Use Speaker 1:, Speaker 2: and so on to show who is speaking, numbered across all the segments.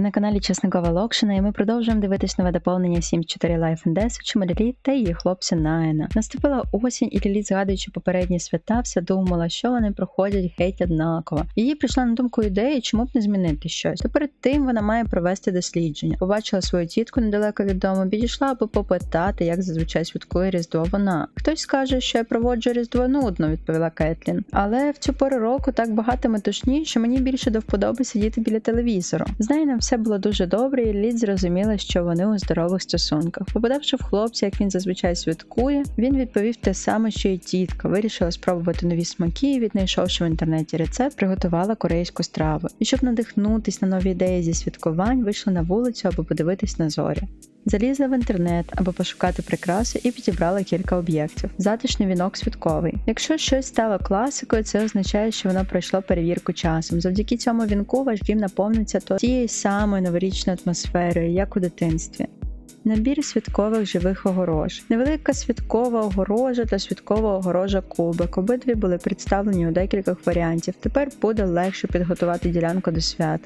Speaker 1: На каналі Чесникова Локшина, і ми продовжуємо дивитись нове доповнення 7.4 Life and Death, чому Ліліт та її хлопця Найна. Наступила осінь, і Ліліт, згадуючи попередні свята, все думала, що вони проходять геть однаково. Їй прийшла на думку ідея, чому б не змінити щось. То перед тим вона має провести дослідження. Побачила свою тітку недалеко від дому, підійшла, аби попитати, як зазвичай святкує Різдво вона. Хтось скаже, що я проводжу Різдво нудно, відповіла Кетлін. Але в цю пору року так багато метушні, що мені більше до вподоби сидіти біля телевізору. З нею нам все було дуже добре, і Лід зрозуміла, що вони у здорових стосунках. Попадавши в хлопця, як він зазвичай святкує, він відповів те саме, що й тітка. Вирішила спробувати нові смаки, і віднайшовши в інтернеті рецепт, приготувала корейську страву. І щоб надихнутись на нові ідеї зі святкувань, вийшла на вулицю, аби подивитись на зорі. Залізла в інтернет, аби пошукати прикраси, і підібрала кілька об'єктів. Затишний вінок святковий. Якщо щось стало класикою, це означає, що воно пройшло перевірку часом. Завдяки цьому вінку ваш дім наповниться то тією самою новорічною атмосферою, як у дитинстві. Набір святкових живих огорож, невелика святкова огорожа та святкова огорожа кубик. Обидві були представлені у декількох варіантів. Тепер буде легше підготувати ділянку до свят.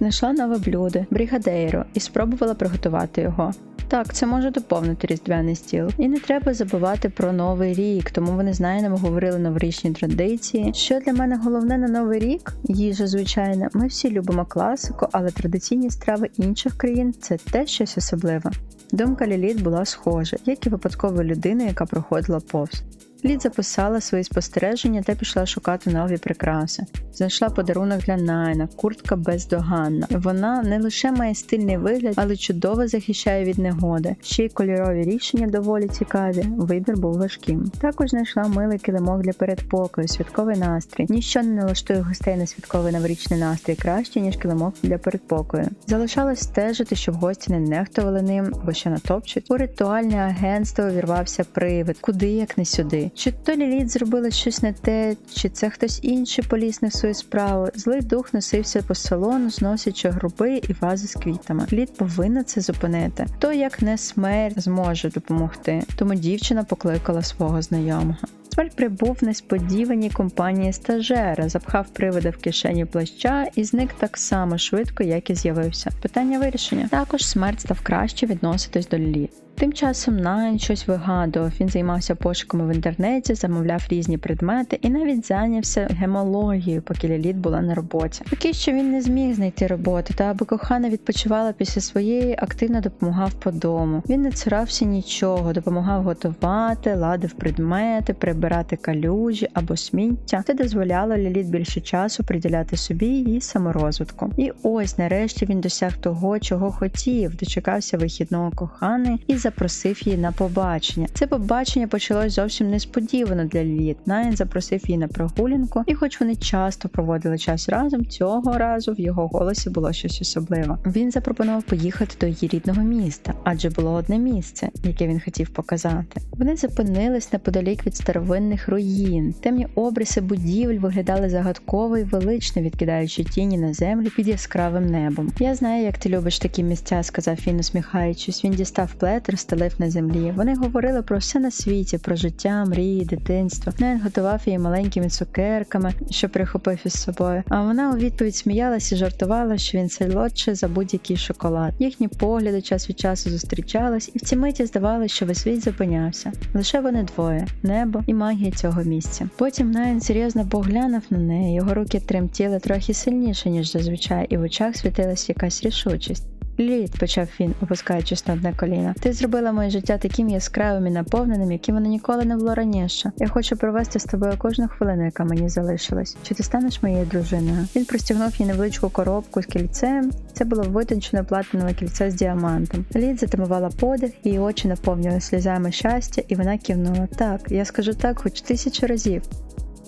Speaker 1: Знайшла нове блюдо бригадейро і спробувала приготувати його. Так, це може доповнити різдвяний стіл. І не треба забувати про новий рік, тому вони з Найном говорили новорічні традиції. Що для мене головне на новий рік? Їжа, звичайно. Ми всі любимо класику, але традиційні страви інших країн це теж щось особливе. Думка Ліліт була схожа, як і випадкова людина, яка проходила повз. Лід записала свої спостереження та пішла шукати нові прикраси. Знайшла подарунок для Найна, куртка бездоганна. Вона не лише має стильний вигляд, але чудово захищає від негоди. Ще й кольорові рішення доволі цікаві. Вибір був важким. Також знайшла милий килимок для передпокою, святковий настрій. Ніщо не налаштує гостей на святковий новорічний настрій краще, ніж килимок для передпокою. Залишалось стежити, щоб гості не нехтували ним, бо ще натопчуть. У ритуальне агентство увірвався привид, куди як не сюди. Чи то Ліліт зробила щось не те, чи це хтось інший поліз не в свою справу. Злий дух носився по салону, зносячи груби і вази з квітами. Лід повинна це зупинити. То як не смерть зможе допомогти. Тому дівчина покликала свого знайомого. Смерть прибув в несподіваній компанії стажера, запхав привида в кишені плаща і зник так само швидко, як і з'явився. Питання вирішення. Також смерть став краще відноситись до Ліліт. Тим часом Найн щось вигадував. Він займався пошуками в інтернеті, замовляв різні предмети і навіть зайнявся гемологією, поки Ліліт була на роботі. Поки що він не зміг знайти роботи, та аби кохана відпочивала після своєї, активно допомагав по дому. Він не цурався нічого, допомагав готувати, ладив предмети, прибирати калюжі або сміття. Це дозволяло Ліліт більше часу приділяти собі і саморозвитку. І ось нарешті він досяг того, чого хотів, дочекався вихідного коханий і запросив її на побачення. Це побачення почалось зовсім несподівано для Ліліт. Найн запросив її на прогулянку, і, хоч вони часто проводили час разом, цього разу в його голосі було щось особливе. Він запропонував поїхати до її рідного міста, адже було одне місце, яке він хотів показати. Вони зупинились неподалік від старовинних руїн. Темні обриси будівель виглядали загадково і велично, відкидаючи тіні на землю під яскравим небом. Я знаю, як ти любиш такі місця, сказав він, усміхаючись. Він дістав плед, розстелив на землі. Вони говорили про все на світі, про життя, мрії, дитинство. Нен готував її маленькими цукерками, що прихопив із собою. А вона у відповідь сміялась і жартувала, що він солодше за будь-який шоколад. Їхні погляди час від часу зустрічались, і в ці миті здавалося, що весь світ зупинявся. Лише вони двоє небо і магія цього місця. Потім Найн серйозно поглянув на неї. Його руки тремтіли трохи сильніше, ніж зазвичай, і в очах світилась якась рішучість. Лід, почав він, опускаючись на одне коліно. Ти зробила моє життя таким яскравим і наповненим, яким воно ніколи не було раніше. Я хочу провести з тобою кожну хвилину, яка мені залишилась. Чи ти станеш моєю дружиною? Він простягнув їй невеличку коробку з кільцем. Це було витончене платинове кільце з діамантом. Лід затимувала подих, її очі наповнювали слізами щастя, і вона кивнула. Так, я скажу так, хоч тисячу разів.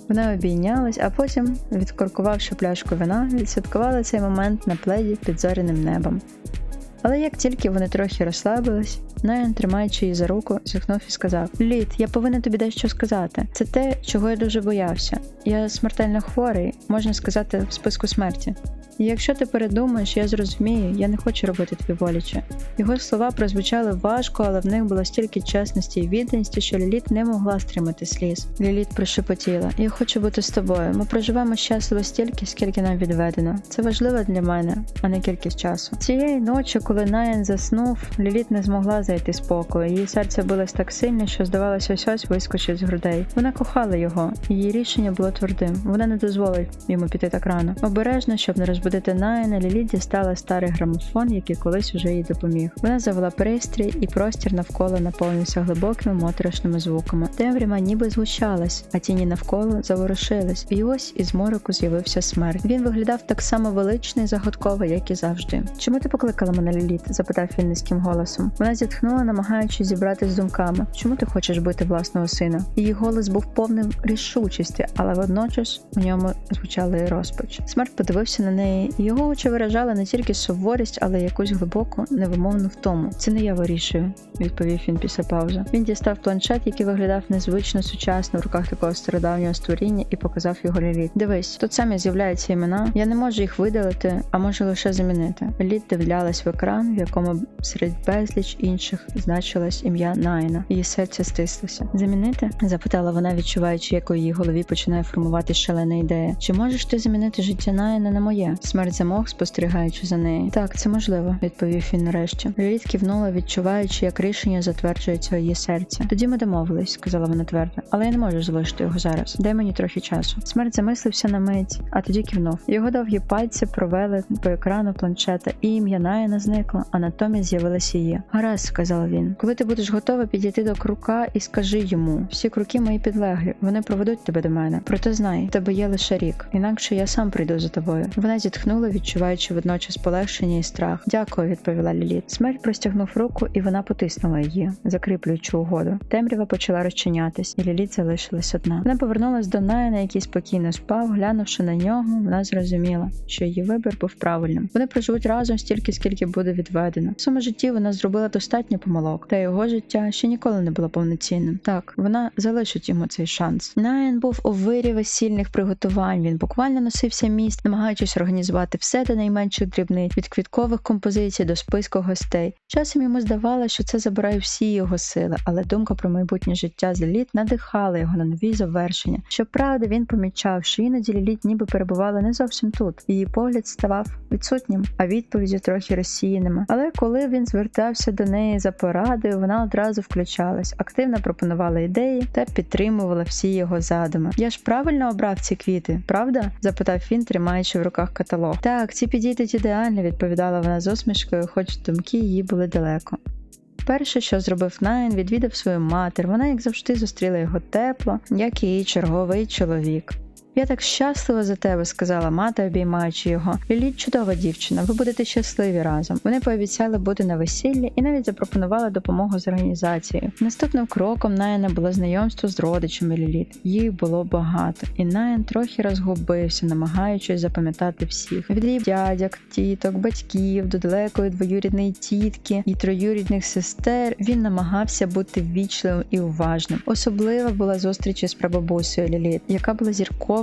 Speaker 1: Вони обійнялись, а потім, відкоркувавши пляшку вина, відсвяткували цей момент на пледі під зоряним небом. Але як тільки вони трохи розслабились, Найан, тримаючи її за руку, зіхнув і сказав: Лід, я повинен тобі дещо сказати. Це те, чого я дуже боявся. Я смертельно хворий, можна сказати, в списку смерті. І якщо ти передумаєш, я зрозумію, я не хочу робити тобі боляче. Його слова прозвучали важко, але в них було стільки чесності і відданості, що Ліліт не могла стримати сліз. Ліліт прошепотіла: Я хочу бути з тобою. Ми проживемо щасливо стільки, скільки нам відведено. Це важливо для мене, а не кількість часу. Цієї ночі, коли Наян заснув, Ліліт не змогла зайти спокою. Її серце билось так сильно, що здавалося, ось ось вискочить з грудей. Вона кохала його, її рішення було твердим. Вона не дозволить йому піти так рано. Обережно, щоб не розбудити Наяна, Ліліт дістала старий грамофон, який колись уже їй допоміг. Вона завела пристрій, і простір навколо наповнився глибокими моторошними звуками. Темрява ніби згущалась, а тіні навколо заворушились. І ось із мороку з'явився смерть. Він виглядав так само велично і загадково, як і завжди. Чому ти покликала мене Ліліт? запитав він низьким голосом. Вона зітхнула, намагаючись зібрати з думками. Чому ти хочеш бити власного сина? Її голос був повним рішучості, але водночас у ньому звучала і розпач. Смерть подивився на неї, його очі виражали не тільки суворість, але й якусь глибоку, невимовну втому. Це не я вирішую, відповів він після паузи. Він дістав планшет, який виглядав незвично сучасно в руках такого стародавнього створіння, і показав його Ліліт. Дивись, тут самі з'являються імена. Я не можу їх видалити, а можу лише замінити. Ліліт дивлялась в екран, в якому серед безліч інших значилось ім'я Найна. Її серце стислося. Замінити? запитала вона, відчуваючи, як у її голові починає формувати шалена ідея. Чи можеш ти замінити життя Найна на моє? Смерть замовк, спостерігаючи за нею. Так, це можливо, відповів він нарешті. Ліліт кивнула, відчуваючи, як рішення затверджується її серці. Тоді ми домовились, сказала вона твердо, але я не можу залишити його зараз. Дай мені трохи часу. Смерть замислився на мить, а тоді кивнув. Його довгі пальці провели по екрану планшета, і ім'я Найна зникло, а натомість з'явилася її. Гаразд, сказав він. Коли ти будеш готова підійти до крука і скажи йому: всі круки мої підлеглі, вони проведуть тебе до мене. Проте знай, тебе є лише рік, інакше я сам прийду за тобою. Вона зітхнула, відчуваючи водночас полегшення і страх. Дякую, відповіла Ліліт. Смерть простягнув руку, і вона потиснула її, закріплюючи угоду. Темрява почала розчинятись, і Ліліт залишилась одна. Вона повернулась до Найна, який спокійно спав. Глянувши на нього, вона зрозуміла, що її вибір був правильним. Вони проживуть разом стільки, скільки буде відведено. В своєму житті вона зробила достатньо помилок, та його життя ще ніколи не було повноцінним. Так, вона залишить йому цей шанс. Найн був у вирі весільних приготувань. Він буквально носився міст, намагаючись організувати все до найменших дрібниць від квіткових композицій до списку гостей. Часом йому здавалося, що це забирає всі його сили, але думка про майбутнє життя з Ліліт надихала його на нові завершення. Щоправда, він помічав, що іноді Ліліт ніби перебувала не зовсім тут. Її погляд ставав відсутнім, а відповіді трохи розсіяними. Але коли він звертався до неї за порадою, вона одразу включалась, активно пропонувала ідеї та підтримувала всі його задуми. Я ж правильно обрав ці квіти, правда? запитав він, тримаючи в руках каталог. Так, ці підійдуть ідеально, відповідала вона з усмішкою, хоч думки її були далеко. Перше, що зробив Найн, відвідав свою матір. Вона, як завжди, зустріла його тепло, як і її черговий чоловік. Я так щаслива за тебе, сказала мати, обіймаючи його. Ліліт чудова дівчина, ви будете щасливі разом. Вони пообіцяли бути на весіллі і навіть запропонували допомогу з організацією. Наступним кроком Найна було знайомство з родичами Ліліт. Їх було багато, і Найн трохи розгубився, намагаючись запам'ятати всіх. Від дядяк, тіток, батьків до далекої двоюрідної тітки і троюрідних сестер він намагався бути ввічливим і уважним. Особлива була зустріч із прабабусею Ліліт, яка була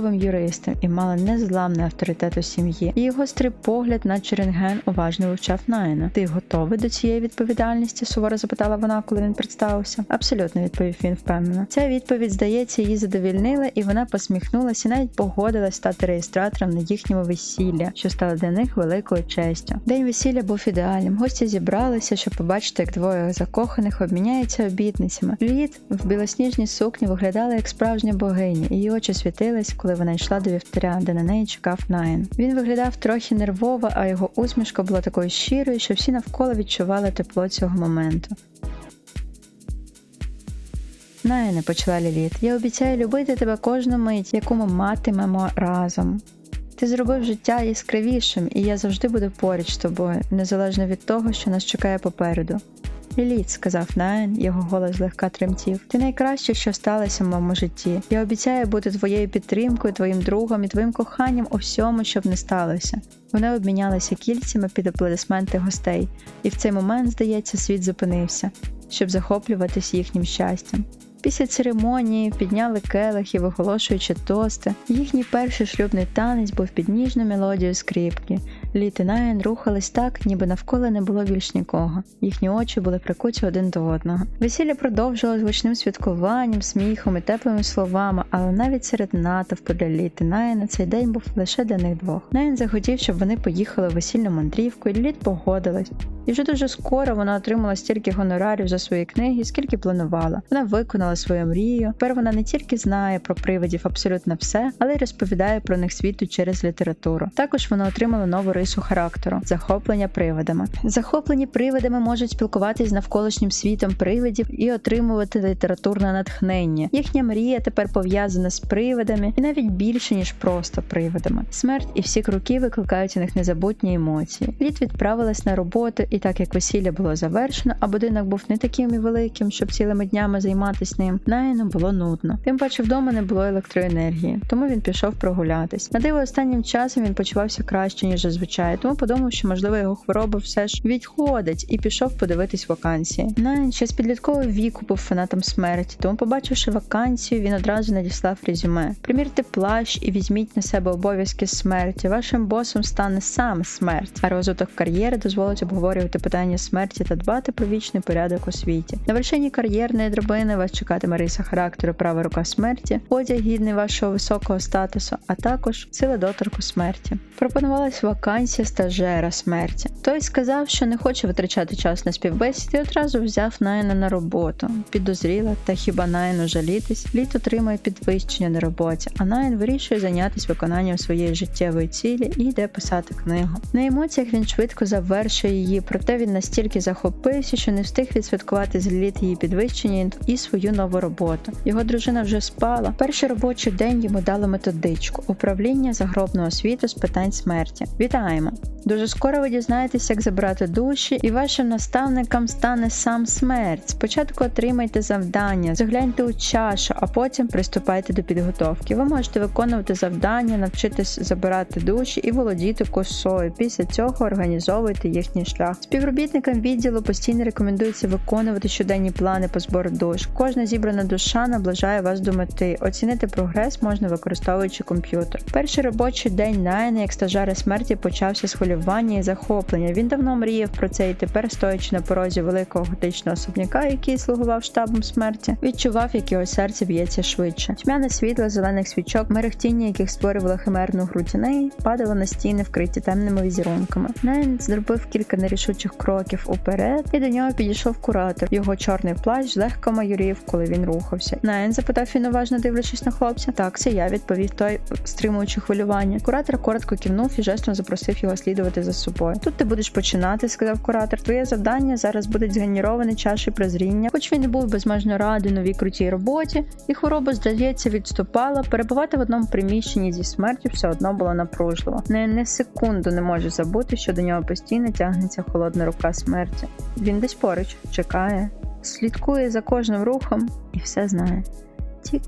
Speaker 1: зірковим юристом і мала незламний авторитет у сім'ї. Її гострий погляд на рентген уважно вивчав Найна. Ти готовий до цієї відповідальності? суворо запитала вона, коли він представився. Абсолютно відповів він впевнено. Ця відповідь, здається, її задовільнила, і вона посміхнулася і навіть погодилась стати реєстратором на їхньому весілля, що стало для них великою честю. День весілля був ідеальним. Гості зібралися, щоб побачити, як двоє закоханих обміняються обітницями. Лід в білосніжній сукні виглядала як справжня богиня, її очі світились, коли вона йшла до вівтаря, де на неї чекав Найн. Він виглядав трохи нервово, а його усмішка була такою щирою, що всі навколо відчували тепло цього моменту. Найне, почала Ліліт, я обіцяю любити тебе кожну мить, яку ми матимемо разом. Ти зробив життя яскравішим, і я завжди буду поруч з тобою, незалежно від того, що нас чекає попереду. Ліліт, сказав Найн, його голос злегка тремтів. Ти найкраще, що сталося в моєму житті. Я обіцяю бути твоєю підтримкою, твоїм другом і твоїм коханням у всьому, щоб не сталося. Вони обмінялися кільцями під аплодисменти гостей, і в цей момент, здається, світ зупинився, щоб захоплюватись їхнім щастям. Після церемонії підняли келихи, виголошуючи тости. Їхній перший шлюбний танець був під ніжну мелодію скрипки. Літ і Найен рухались так, ніби навколо не було більш нікого. Їхні очі були прикуті один до одного. Весілля продовжилось гучним святкуванням, сміхом і теплими словами, але навіть серед натовпу для Літ і Найена цей день був лише для них двох. Найен захотів, щоб вони поїхали в весільну мандрівку, і Літ погодилась. І вже дуже скоро вона отримала стільки гонорарів за свої книги, скільки планувала. Вона виконала свою мрію. Тепер вона не тільки знає про привидів абсолютно все, але й розповідає про них світу через літературу. Також вона отримала нову рису характеру захоплення привидами. Захоплені привидами можуть спілкуватись з навколишнім світом привидів і отримувати літературне натхнення. Їхня мрія тепер пов'язана з привидами і навіть більше ніж просто привидами. Смерть і всі круки викликають у них незабутні емоції. Літ відправилась на роботу, і так як весілля було завершено, а будинок був не таким і великим, щоб цілими днями займатися ним, Найну було нудно. Тим паче вдома не було електроенергії, тому він пішов прогулятись. На диво останнім часом він почувався краще ніж зазвичай, тому подумав, що можливо його хвороба все ж відходить, і пішов подивитись вакансії. Найн ще з підліткового віку був фанатом смерті, тому, побачивши вакансію, він одразу надіслав резюме. Примірте плащ і візьміть на себе обов'язки смерті. Вашим босом стане сам смерть, а розвиток кар'єри дозволить обговорювати питання смерті та дбати про вічний порядок у світі. На вершині кар'єрної драбини вас чекатиме риса характеру права рука смерті, одяг гідний вашого високого статусу, а також сила доторку смерті. Пропонувалась вакансія стажера смерті. Той сказав, що не хоче витрачати час на співбесіди і одразу взяв Найна на роботу. Підозріла, та хіба Найну жалітись, літ отримує підвищення на роботі, а Найн вирішує зайнятися виконанням своєї життєвої цілі і йде писати книгу. На емоціях він швидко завершує її, проте він настільки захопився, що не встиг відсвяткувати з літ її підвищення і свою нову роботу. Його дружина вже спала. Перший робочий день йому дали методичку управління загробного світу з питань смерті. Вітаємо! Дуже скоро ви дізнаєтесь, як забирати душі, і вашим наставником стане сам смерть. Спочатку отримайте завдання, загляньте у чашу, а потім приступайте до підготовки. Ви можете виконувати завдання, навчитись забирати душі і володіти косою. Після цього організовуйте їхній шлях. Співробітникам відділу постійно рекомендується виконувати щоденні плани по збору душ. Кожна зібрана душа наближає вас до мети. Оцінити прогрес можна використовуючи комп'ютер. Перший робочий день Найна, як стажара смерті, почався з хвилювання і захоплення. Він давно мріяв про це і тепер, стоячи на порозі великого готичного особняка, який слугував штабом смерті, відчував, як його серце б'ється швидше. Тьмяне світло зелених свічок, мерехтіння, яких створювало химерну гру тіней, падало на стіни, вкриті темними візерунками. Найн зробив кілька нерішучих кроків уперед, і до нього підійшов куратор. Його чорний плащ злегка майорів, коли він рухався. Найн запитав він уважно дивлячись на хлопця. Так, це я відповів той, стримуючи хвилювання. Куратор коротко кивнув і жестом запросив його слідувати за собою. Тут ти будеш починати, сказав куратор. Твоє завдання зараз буде згенерований чаші прозріння, хоч він і був безмежно радий новій крутій роботі, і хвороба, здається, відступала. Перебувати в одному приміщенні зі смертю все одно було напружливо. Не не секунду не може забути, що до нього постійно тягнеться холодна рука смерті. Він десь поруч чекає, слідкує за кожним рухом і все знає. Тік,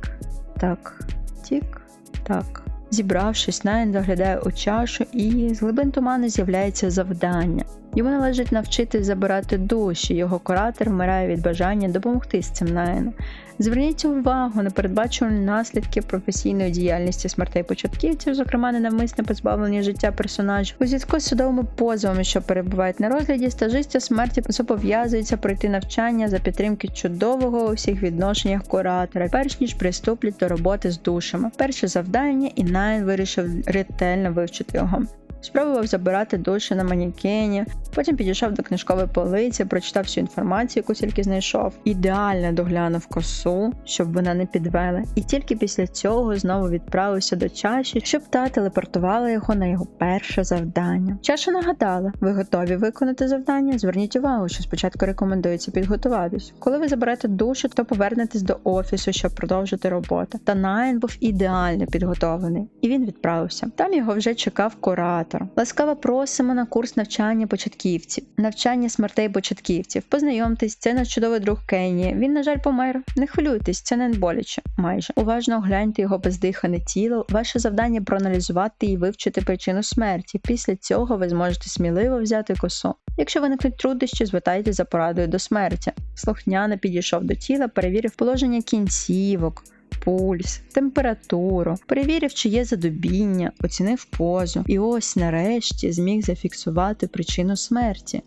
Speaker 1: так, тік, так. Зібравшись, Найн заглядає у чашу, і з глибин туману з'являється завдання. Йому належить навчити забирати душі. Його куратор вмирає від бажання допомогти з цим Найну. Зверніть увагу на передбачувані наслідки професійної діяльності смертей початківців, зокрема ненавмисне позбавлення життя персонажів. У зв'язку з судовими позовами, що перебувають на розгляді, стажистя смерті зобов'язується пройти навчання за підтримки чудового у всіх відношеннях куратора, перш ніж приступлять до роботи з душами. Перше завдання, і Найн вирішив ретельно вивчити його. Спробував забирати душі на манікені, потім підійшов до книжкової полиці, прочитав всю інформацію, яку тільки знайшов. Ідеально доглянув косу, щоб вона не підвела. І тільки після цього знову відправився до чаші, щоб та телепортувала його на його перше завдання. Чаша нагадала: ви готові виконати завдання? Зверніть увагу, що спочатку рекомендується підготуватись. Коли ви заберете душу, то повернетесь до офісу, щоб продовжити роботу. Та Найн був ідеально підготовлений, і він відправився. Там його вже чекав куратор. Імператор. Ласкаво просимо на курс навчання початківців, навчання смертей початківців. Познайомтесь, це наш чудовий друг Кенні. Він, на жаль, помер. Не хвилюйтесь, це не боляче. Майже уважно огляньте його бездихане тіло. Ваше завдання проаналізувати і вивчити причину смерті. Після цього ви зможете сміливо взяти косу. Якщо виникнуть труднощі, звертайтеся за порадою до смерті. Слухняно підійшов до тіла, перевірив положення кінцівок, пульс, температуру, перевірив, чи є задубіння, оцінив позу, і ось нарешті зміг зафіксувати причину смерті.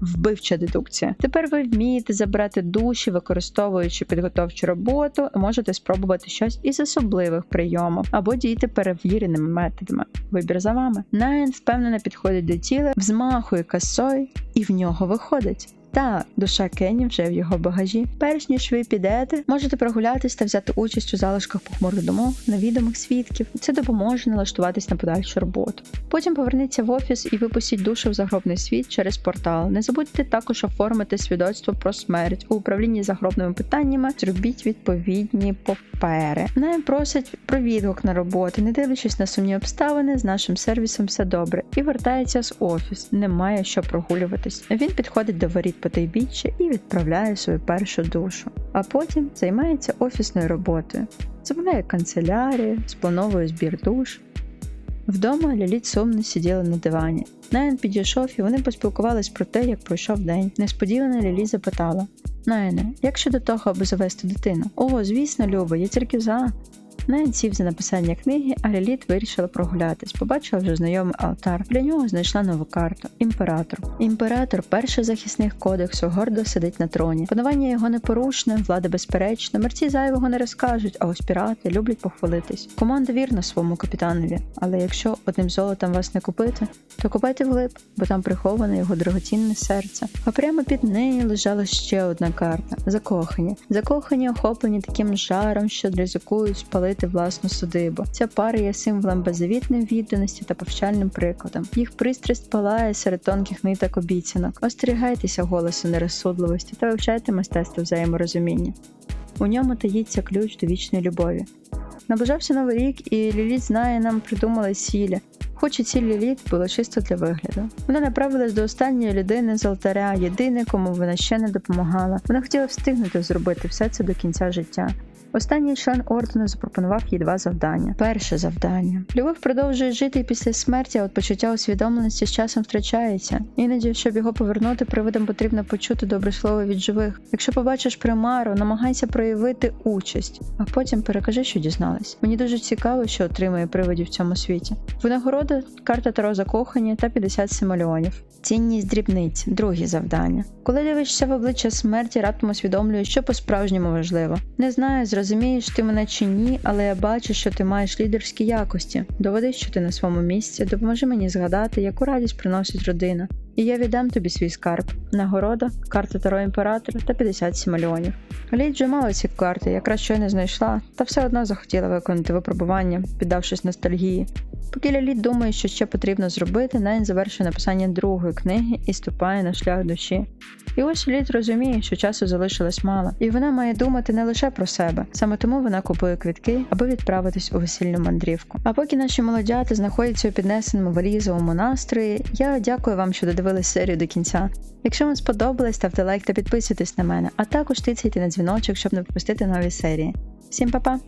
Speaker 1: Вбивча дедукція. Тепер ви вмієте забрати душі, використовуючи підготовчу роботу, можете спробувати щось із особливих прийомів або діяти перевіреними методами. Вибір за вами. Найн впевнено підходить до тіла, взмахує косою і в нього виходить. Так, душа Кенні вже в його багажі. Перш ніж ви підете, можете прогулятись та взяти участь у залишках похмурих думок невідомих свідків. Це допоможе налаштуватись на подальшу роботу. Потім поверніться в офіс і випустіть душу в загробний світ через портал. Не забудьте також оформити свідоцтво про смерть у управлінні загробними питаннями. Зробіть відповідні папери. Най просять про відгук на роботу, не дивлячись на сумні обставини, з нашим сервісом все добре. І вертається з офіс. Немає що прогулюватись. Він підходить до воріт потайбіччя і відправляє свою першу душу. А потім займається офісною роботою. Замовляє канцелярію, сплановує збір душ. Вдома Ліліт сумно сиділа на дивані. Найн підійшов і вони поспілкувались про те, як пройшов день. Несподівано Лілі запитала: Найне, як щодо того, аби завести дитину? О, звісно, Люба, я тільки за. Найн сів за написання книги, а Ліліт вирішила прогулятись. Побачила вже знайомий алтар. Для нього знайшла нову карту імператор. Імператор, перший захисник кодексу, гордо сидить на троні. Панування його непорушне, влада безперечна. Мерці зайвого не розкажуть, а ось пірати люблять похвалитись. Команда вірна своєму капітанові, але якщо одним золотом вас не купити, то купайте вглиб, бо там приховане його дорогоцінне серце. А прямо під нею лежала ще одна карта закохані. Закохані, охоплені таким жаром, що ризикують спалити власну судибу. Ця пара є символом беззавітної відданості та повчальним прикладом. Їх пристрасть палає серед тонких ниток обіцянок. Остерігайтеся голосу нерозсудливості та вивчайте мистецтво взаєморозуміння. У ньому таїться ключ до вічної любові. Наближався новий рік, і Ліліт знає, нам придумали цілі. Хоч і ціль Ліліт було чисто для вигляду. Вона направилась до останньої людини з алтаря, єдине, кому вона ще не допомагала. Вона хотіла встигнути зробити все це до кінця життя. Останній член ордену запропонував їй два завдання. Перше завдання. Любов продовжує жити після смерті, а от почуття усвідомленості з часом втрачається. Іноді, щоб його повернути, привидам потрібно почути добре слово від живих. Якщо побачиш примару, намагайся проявити участь, а потім перекажи, що дізналась. Мені дуже цікаво, що отримує привидів в цьому світі. Винагорода, карта Таро закохані та 50 симольонів. Цінність дрібниць, друге завдання. Коли дивишся в обличчя смерті, раптом усвідомлюєш, що по-справжньому важливо. Не знаю, зрозумієш ти мене чи ні, але я бачу, що ти маєш лідерські якості. Доведи, що ти на своєму місці, допоможи мені згадати, яку радість приносить родина. І я віддам тобі свій скарб. Нагорода, карта Таро імператора та 50 сімальонів. Лід мала ці карти, якраз щойно знайшла, та все одно захотіла виконати випробування, піддавшись ностальгії. Поки Ліліт думає, що ще потрібно зробити, Найн завершує написання другої книги і ступає на шлях душі. І ось Ліліт розуміє, що часу залишилось мало, і вона має думати не лише про себе. Саме тому вона купує квитки, аби відправитись у весільну мандрівку. А поки наші молодята знаходяться у піднесеному валізовому настрої, я дякую вам, що додивились серію до кінця. Якщо вам сподобалось, ставте лайк та підписуйтесь на мене, а також тицяйте на дзвіночок, щоб не пропустити нові серії. Всім па-па!